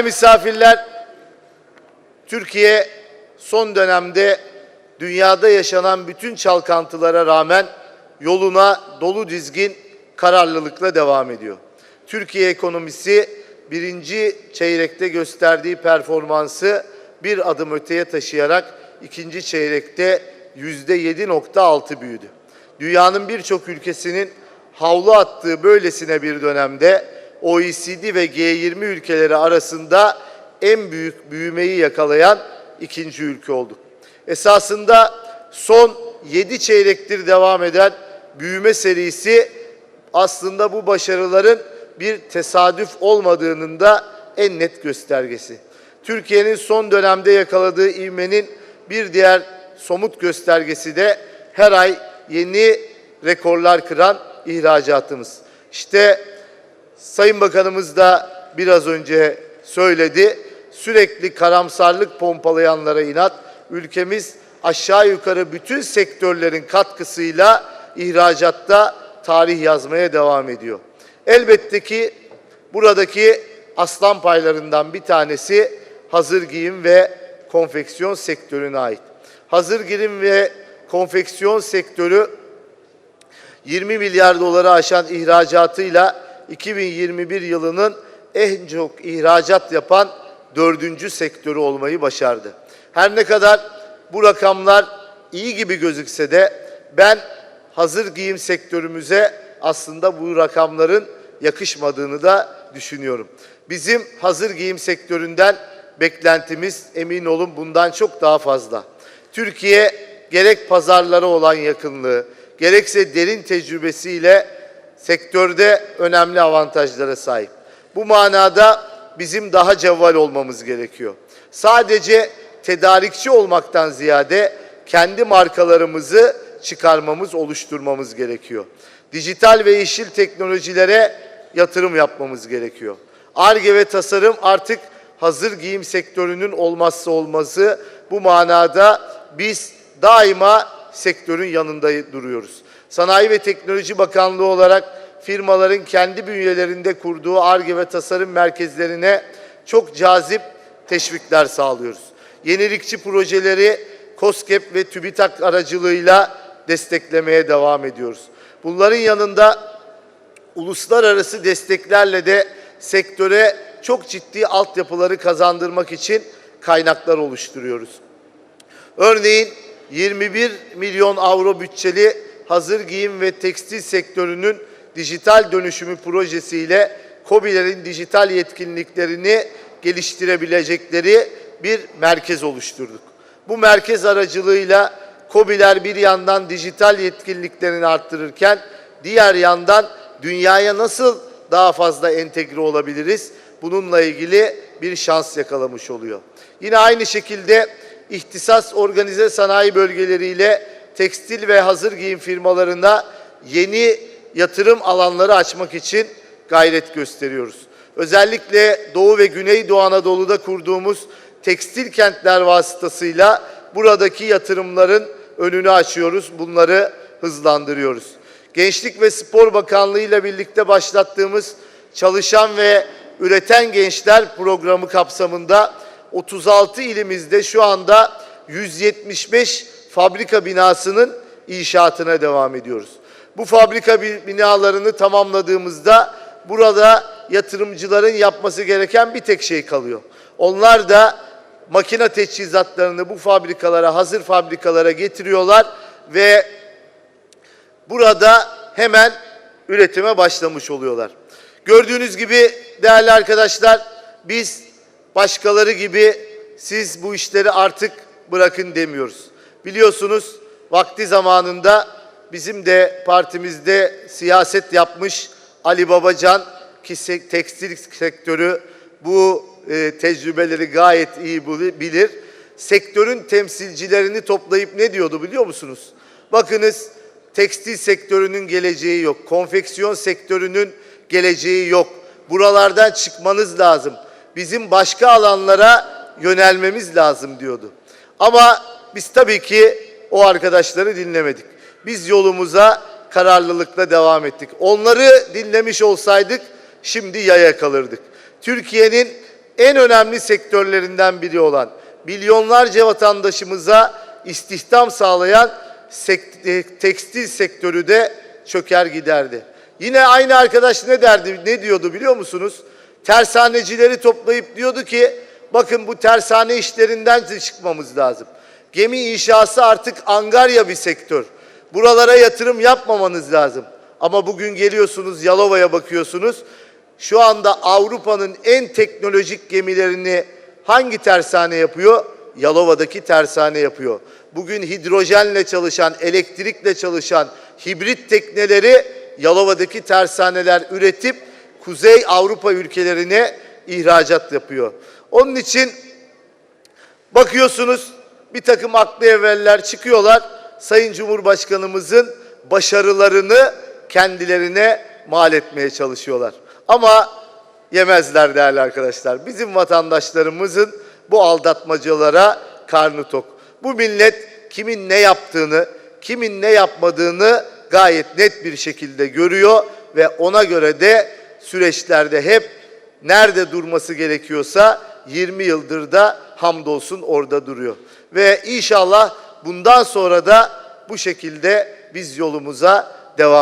Değerli misafirler, Türkiye son dönemde dünyada yaşanan bütün çalkantılara rağmen yoluna dolu dizgin kararlılıkla devam ediyor. Türkiye ekonomisi birinci çeyrekte gösterdiği performansı bir adım öteye taşıyarak ikinci çeyrekte yüzde 7.6 büyüdü. Dünyanın birçok ülkesinin havlu attığı böylesine bir dönemde OECD ve G20 ülkeleri arasında en büyük büyümeyi yakalayan ikinci ülke olduk. Esasında son 7 çeyrektir devam eden büyüme serisi aslında bu başarıların bir tesadüf olmadığının da en net göstergesi. Türkiye'nin son dönemde yakaladığı ivmenin bir diğer somut göstergesi de her ay yeni rekorlar kıran ihracatımız. İşte Sayın Bakanımız da biraz önce söyledi. Sürekli karamsarlık pompalayanlara inat, ülkemiz aşağı yukarı bütün sektörlerin katkısıyla ihracatta tarih yazmaya devam ediyor. Elbette ki buradaki aslan paylarından bir tanesi hazır giyim ve konfeksiyon sektörüne ait. Hazır giyim ve konfeksiyon sektörü 20 milyar doları aşan ihracatıyla 2021 yılının en çok ihracat yapan dördüncü sektörü olmayı başardı. Her ne kadar bu rakamlar iyi gibi gözükse de ben hazır giyim sektörümüze aslında bu rakamların yakışmadığını da düşünüyorum. Bizim hazır giyim sektöründen beklentimiz emin olun bundan çok daha fazla. Türkiye gerek pazarlara olan yakınlığı, gerekse derin tecrübesiyle sektörde önemli avantajlara sahip. Bu manada bizim daha cevval olmamız gerekiyor. Sadece tedarikçi olmaktan ziyade kendi markalarımızı çıkarmamız, oluşturmamız gerekiyor. Dijital ve yeşil teknolojilere yatırım yapmamız gerekiyor. Arge ve tasarım artık hazır giyim sektörünün olmazsa olmazı. Bu manada biz daima sektörün yanında duruyoruz. Sanayi ve Teknoloji Bakanlığı olarak firmaların kendi bünyelerinde kurduğu ARGE ve tasarım merkezlerine çok cazip teşvikler sağlıyoruz. Yenilikçi projeleri COSGAP ve TÜBİTAK aracılığıyla desteklemeye devam ediyoruz. Bunların yanında uluslararası desteklerle de sektöre çok ciddi altyapıları kazandırmak için kaynaklar oluşturuyoruz. Örneğin 21 milyon avro bütçeli hazır giyim ve tekstil sektörünün dijital dönüşümü projesiyle KOBİ'lerin dijital yetkinliklerini geliştirebilecekleri bir merkez oluşturduk. Bu merkez aracılığıyla KOBİ'ler bir yandan dijital yetkinliklerini arttırırken diğer yandan dünyaya nasıl daha fazla entegre olabiliriz? Bununla ilgili bir şans yakalamış oluyor. Yine aynı şekilde ihtisas organize sanayi bölgeleriyle tekstil ve hazır giyim firmalarına yeni yatırım alanları açmak için gayret gösteriyoruz. Özellikle Doğu ve Güneydoğu Anadolu'da kurduğumuz tekstil kentler vasıtasıyla buradaki yatırımların önünü açıyoruz. Bunları hızlandırıyoruz. Gençlik ve Spor Bakanlığı ile birlikte başlattığımız Çalışan ve Üreten Gençler programı kapsamında 36 ilimizde şu anda 175 fabrika binasının inşaatına devam ediyoruz. Bu fabrika binalarını tamamladığımızda burada yatırımcıların yapması gereken bir tek şey kalıyor. Onlar da makine teçhizatlarını bu fabrikalara, hazır fabrikalara getiriyorlar ve burada hemen üretime başlamış oluyorlar. Gördüğünüz gibi değerli arkadaşlar biz başkaları gibi siz bu işleri artık bırakın demiyoruz. Biliyorsunuz vakti zamanında bizim de partimizde siyaset yapmış Ali Babacan ki tekstil sektörü bu e, tecrübeleri gayet iyi bili- bilir. Sektörün temsilcilerini toplayıp ne diyordu biliyor musunuz? Bakınız tekstil sektörünün geleceği yok. Konfeksiyon sektörünün geleceği yok. Buralardan çıkmanız lazım. Bizim başka alanlara yönelmemiz lazım diyordu. Ama biz tabii ki o arkadaşları dinlemedik. Biz yolumuza kararlılıkla devam ettik. Onları dinlemiş olsaydık şimdi yaya kalırdık. Türkiye'nin en önemli sektörlerinden biri olan milyonlarca vatandaşımıza istihdam sağlayan sek- e, tekstil sektörü de çöker giderdi. Yine aynı arkadaş ne derdi, ne diyordu biliyor musunuz? Tersanecileri toplayıp diyordu ki bakın bu tersane işlerinden de çıkmamız lazım. Gemi inşası artık angarya bir sektör. Buralara yatırım yapmamanız lazım. Ama bugün geliyorsunuz Yalova'ya bakıyorsunuz. Şu anda Avrupa'nın en teknolojik gemilerini hangi tersane yapıyor? Yalova'daki tersane yapıyor. Bugün hidrojenle çalışan, elektrikle çalışan hibrit tekneleri Yalova'daki tersaneler üretip Kuzey Avrupa ülkelerine ihracat yapıyor. Onun için bakıyorsunuz bir takım aklı evveller çıkıyorlar. Sayın Cumhurbaşkanımızın başarılarını kendilerine mal etmeye çalışıyorlar. Ama yemezler değerli arkadaşlar. Bizim vatandaşlarımızın bu aldatmacalara karnı tok. Bu millet kimin ne yaptığını, kimin ne yapmadığını gayet net bir şekilde görüyor ve ona göre de süreçlerde hep nerede durması gerekiyorsa 20 yıldır da hamdolsun orada duruyor. Ve inşallah bundan sonra da bu şekilde biz yolumuza devam